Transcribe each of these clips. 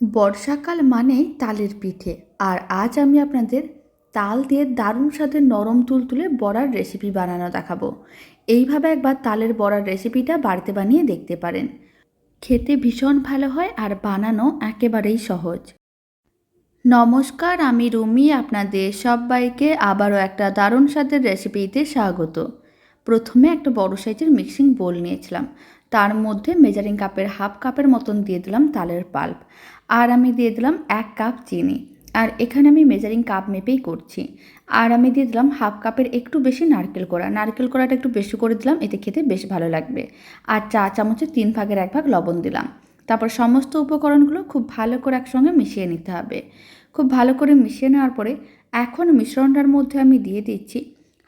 বর্ষাকাল মানেই তালের পিঠে। আর আজ আমি আপনাদের তাল দিয়ে দারুণ স্বাদের নরম তুলতুলে বড়ার রেসিপি বানানো দেখাবো। এইভাবে একবার তালের বড়ার রেসিপিটা বাড়িতে বানিয়ে দেখতে পারেন। খেতে ভীষণ ভালো হয় আর বানানো একেবারেই সহজ। নমস্কার, আমি রুমি, আপনাদের সবাইকে আবারও একটা দারুণ স্বাদের রেসিপিতে স্বাগত। প্রথমে একটা বড় সাইজের মিক্সিং বোল নিয়েছিলাম। তার মধ্যে মেজারিং কাপের হাফ কাপের মতন দিয়ে দিলাম তালের পাল্প আর আমি দিয়ে দিলাম এক কাপ চিনি। আর এখানে আমি মেজারিং কাপ মেপেই করছি। আর আমি দিয়ে দিলাম হাফ কাপের একটু বেশি নারকেল কোড়া। নারকেল কোড়াটা একটু বেশি করে দিলাম, এতে খেতে বেশ ভালো লাগবে। আর চা চামচের তিন ভাগের এক ভাগ লবণ দিলাম। তারপর সমস্ত উপকরণগুলো খুব ভালো করে একসঙ্গে মিশিয়ে নিতে হবে। খুব ভালো করে মিশিয়ে নেওয়ার পরে এখন মিশ্রণটার মধ্যে আমি দিয়ে দিচ্ছি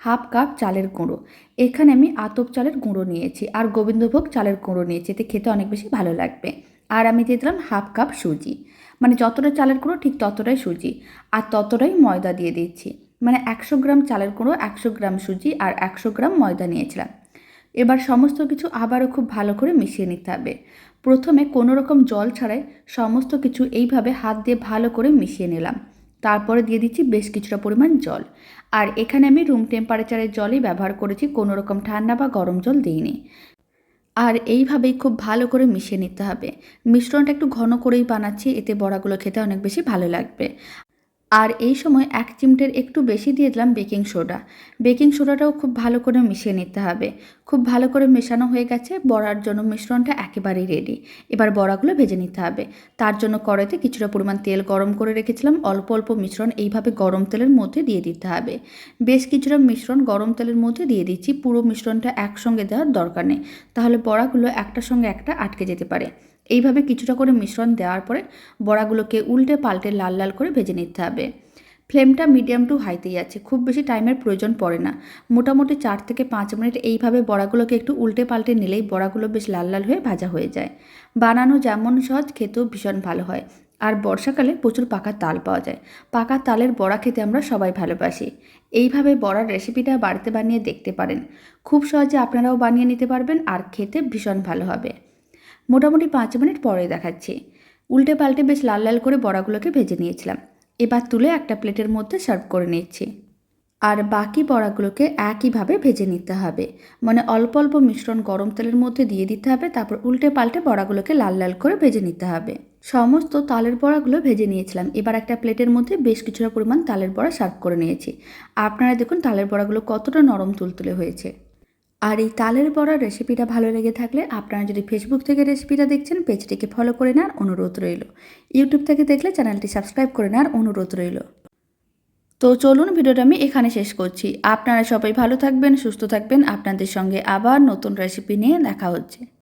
হাফ কাপ চালের গুঁড়ো। এখানে আমি আতপ চালের গুঁড়ো নিয়েছি আর গোবিন্দভোগ চালের গুঁড়ো নিয়েছি, এতে খেতে অনেক বেশি ভালো লাগবে। আর আমি দিয়ে দিলাম হাফ কাপ সুজি। মানে যতটা চালের গুঁড়ো ঠিক ততটাই সুজি। আর ততটাই ময়দা দিয়ে দিচ্ছি। মানে একশো গ্রাম চালের গুঁড়ো, একশো গ্রাম সুজি আর একশো গ্রাম ময়দা নিয়েছিলাম। এবার সমস্ত কিছু আবারও খুব ভালো করে মিশিয়ে নিতে হবে। প্রথমে কোনো রকম জল ছাড়াই সমস্ত কিছু এইভাবে হাত দিয়ে ভালো করে মিশিয়ে নিলাম। তারপরে দিয়ে দিচ্ছি বেশ কিছুটা পরিমাণ জল। আর এখানে আমি রুম টেম্পারেচারের জলই ব্যবহার করেছি, কোনো রকম ঠান্ডা বা গরম জল দিইনি। আর এইভাবেই খুব ভালো করে মিশিয়ে নিতে হবে। মিশ্রণটা একটু ঘন করেই বানাচ্ছি, এতে বড়াগুলো খেতে অনেক বেশি ভালো লাগবে। আর এই সময় এক চিমটের একটু বেশি দিয়ে দিলাম বেকিং সোডা। বেকিং সোডাটাও খুব ভালো করে মিশিয়ে নিতে হবে। খুব ভালো করে মেশানো হয়ে গেছে, বড়ার জন্য মিশ্রণটা একেবারেই রেডি এবার বড়াগুলো ভেজে নিতে হবে। তার জন্য কড়াইতে কিছুটা পরিমাণ তেল গরম করে রেখেছিলাম, অল্প অল্প মিশ্রণ এইভাবে গরম তেলের মধ্যে দিয়ে দিতে হবে। বেশ কিছুটা মিশ্রণ গরম তেলের মধ্যে দিয়ে দিচ্ছি, পুরো মিশ্রণটা একসঙ্গে দেওয়ার দরকার নেই। তাহলে বড়াগুলো একটার সঙ্গে একটা আটকে যেতে পারে। এইভাবে কিছুটা করে মিশ্রণ দেওয়ার পরে বড়াগুলোকে উল্টে পাল্টে লাল লাল করে ভেজে নিতে হবে। ফ্লেমটা মিডিয়াম টু হাইতেই আছে, খুব বেশি টাইমের প্রয়োজন পড়ে না। মোটামুটি চার থেকে পাঁচ মিনিট এইভাবে বড়াগুলোকে একটু উল্টে পাল্টে নিলেই বড়াগুলো বেশ লাল লাল হয়ে ভাজা হয়ে যায়। বানানো যেমন সহজ, খেতেও ভীষণ ভালো হয়। আর বর্ষাকালে প্রচুর পাকা তাল পাওয়া যায়। পাকা তালের বড়া খেতে আমরা সবাই ভালোবাসি। এইভাবে বড়ার রেসিপিটা বাড়িতে বানিয়ে দেখতে পারেন। খুব সহজে আপনারাও বানিয়ে নিতে পারবেন আর খেতে ভীষণ ভালো হবে। মোটামুটি পাঁচ মিনিট পরে দেখাচ্ছি। উল্টে পাল্টে বেশ লাল লাল করে বড়াগুলোকে ভেজে নিয়েছিলাম। এবার তুলে একটা প্লেটের মধ্যে সার্ভ করে নিচ্ছি। আর বাকি বড়াগুলোকে একইভাবে ভেজে নিতে হবে। মানে অল্প অল্প মিশ্রণ গরম তেলের মধ্যে দিয়ে দিতে হবে, তারপর উল্টে পাল্টে বড়াগুলোকে লাল লাল করে ভেজে নিতে হবে। সমস্ত তালের বড়াগুলো ভেজে নিয়েছিলাম। এবার একটা প্লেটের মধ্যে বেশ কিছুটা পরিমাণ তালের বড়া সার্ভ করে নিয়েছি। আপনারা দেখুন তালের বড়াগুলো কতটা নরম তুলতুলে হয়েছে। আর এই তালের বড়ার রেসিপিটা ভালো লেগে থাকলে আপনারা যদি ফেসবুক থেকে রেসিপিটা দেখছেন, পেজটিকে ফলো করে নেওয়ার অনুরোধ রইল। ইউটিউব থেকে দেখলে চ্যানেলটি সাবস্ক্রাইব করে নেওয়ার অনুরোধ রইল। তো চলুন ভিডিওটা আমি এখানে শেষ করছি। আপনারা সবাই ভালো থাকবেন, সুস্থ থাকবেন। আপনাদের সঙ্গে আবার নতুন রেসিপি নিয়ে দেখা হচ্ছে।